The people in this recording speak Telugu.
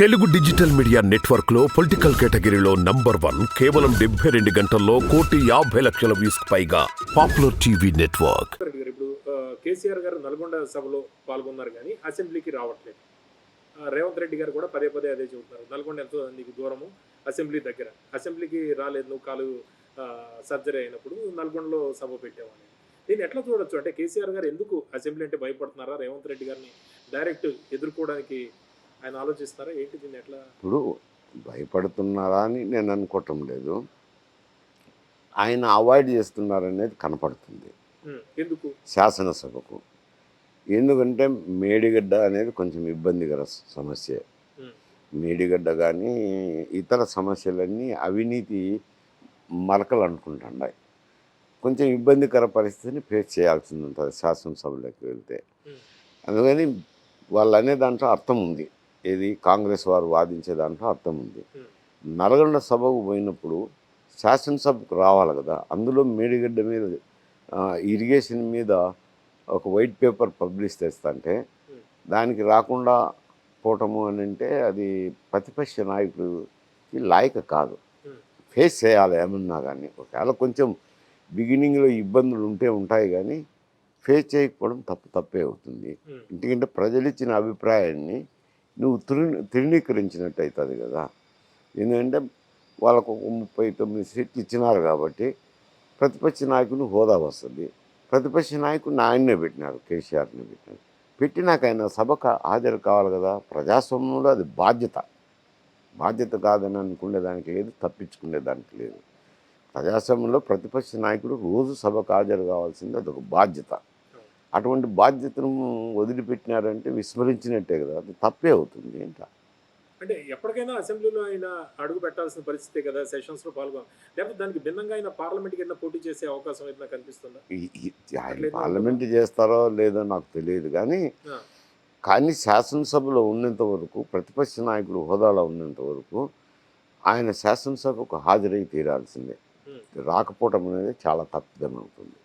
తెలుగు డిజిటల్ మీడియా నెట్వర్క్లో పొలిటికల్ కేటగిరీలో నంబర్ వన్ కేవలం డెబ్బై రెండు గంటల్లో కోటి యాభై లక్షల వ్యూస్ పైగా పాపులర్ టీవీ నెట్వర్క్. గారు ఇప్పుడు కేసీఆర్ గారు నల్గొండ సభలో పాల్గొన్నారు కానీ అసెంబ్లీకి రావట్లేదు. రేవంత్ రెడ్డి గారు కూడా పదే పదే అదే చెబుతున్నారు. నల్గొండ ఎంతో నీకు దూరము అసెంబ్లీ దగ్గర. అసెంబ్లీకి రాలేదు నువ్వు కాలు సర్జరీ అయినప్పుడు నల్గొండలో సభ పెట్టేవాడిని దీన్ని ఎట్లా చూడొచ్చు? అంటే కేసీఆర్ గారు ఎందుకు అసెంబ్లీ అంటే భయపడుతున్నారా? రేవంత్ రెడ్డి గారిని డైరెక్ట్ ఎదుర్కోవడానికి ఆయన ఆలోచిస్తారా? ఏంటి దీన్ని ఎట్లా? ఇప్పుడు భయపడుతున్నారా అని నేను అనుకోవటం లేదు. ఆయన అవాయిడ్ చేస్తున్నారనేది కనపడుతుంది. ఎందుకు? శాసనసభకు. ఎందుకంటే మేడిగడ్డ అనేది కొంచెం ఇబ్బందికర సమస్య. మేడిగడ్డ కానీ ఇతర సమస్యలన్నీ అవినీతి మలకలు అనుకుంటున్నాయి కొంచెం ఇబ్బందికర పరిస్థితిని ఫేస్ చేయాల్సింది ఉంటుంది శాసనసభలోకి వెళ్తే. అందుకని వాళ్ళు అనే దాంట్లో అర్థం ఉంది. ఏది? కాంగ్రెస్ వారు వాదించే దాంట్లో అర్థం ఉంది. నల్గొండ సభకు పోయినప్పుడు శాసనసభకు రావాలి కదా? అందులో మేడిగడ్డ మీద ఇరిగేషన్ మీద ఒక వైట్ పేపర్ పబ్లిష్ చేస్తుంటే దానికి రాకుండా పోవటము అని అంటే అది ప్రతిపక్ష నాయకుడికి లాయక కాదు. ఫేస్ చేయాలి ఏమన్నా కానీ. ఒకవేళ కొంచెం బిగినింగ్లో ఇబ్బందులు ఉంటే ఉంటాయి కానీ ఫేస్ చేయకపోవడం తప్పు తప్పే అవుతుంది. ఎందుకంటే ప్రజలు ఇచ్చిన అభిప్రాయాన్ని నువ్వు తృ తృణీకరించినట్టు అవుతుంది కదా. ఎందుకంటే వాళ్ళకు ఒక ముప్పై తొమ్మిది సీట్లు ఇచ్చినారు కాబట్టి ప్రతిపక్ష నాయకుని హోదా వస్తుంది. ప్రతిపక్ష నాయకుడిని ఆయన్నే పెట్టినారు కేసీఆర్ని పెట్టినారు. పెట్టినాక ఆయన సభకు హాజరు కావాలి కదా. ప్రజాస్వామ్యంలో అది బాధ్యత. బాధ్యత కాదని అనుకునేదానికి లేదు తప్పించుకునే దానికి లేదు. ప్రజాస్వామ్యంలో ప్రతిపక్ష నాయకుడు రోజు సభకు హాజరు కావాల్సింది అదొక బాధ్యత. అటువంటి బాధ్యతను వదిలిపెట్టినారంటే విస్మరించినట్టే కదా. అది తప్పే అవుతుంది ఏంట? అంటే ఎప్పటికైనా అసెంబ్లీలో ఆయన అడుగు పెట్టాల్సిన పరిస్థితే కదా సెషన్స్లో పాల్గొన లేకపోతే దానికి భిన్నంగా ఆయన పార్లమెంట్ కింద పోటీ చేసే అవకాశం నాకు కనిపిస్తుందా? ఆయన పార్లమెంట్ చేస్తారో లేదో నాకు తెలియదు కానీ కానీ శాసనసభలో ఉన్నంత వరకు ప్రతిపక్ష నాయకుడు హోదాలో ఉన్నంత వరకు ఆయన శాసనసభకు హాజరై తీరాల్సిందే. రాకపోవటం అనేది చాలా తప్పిదం అవుతుంది.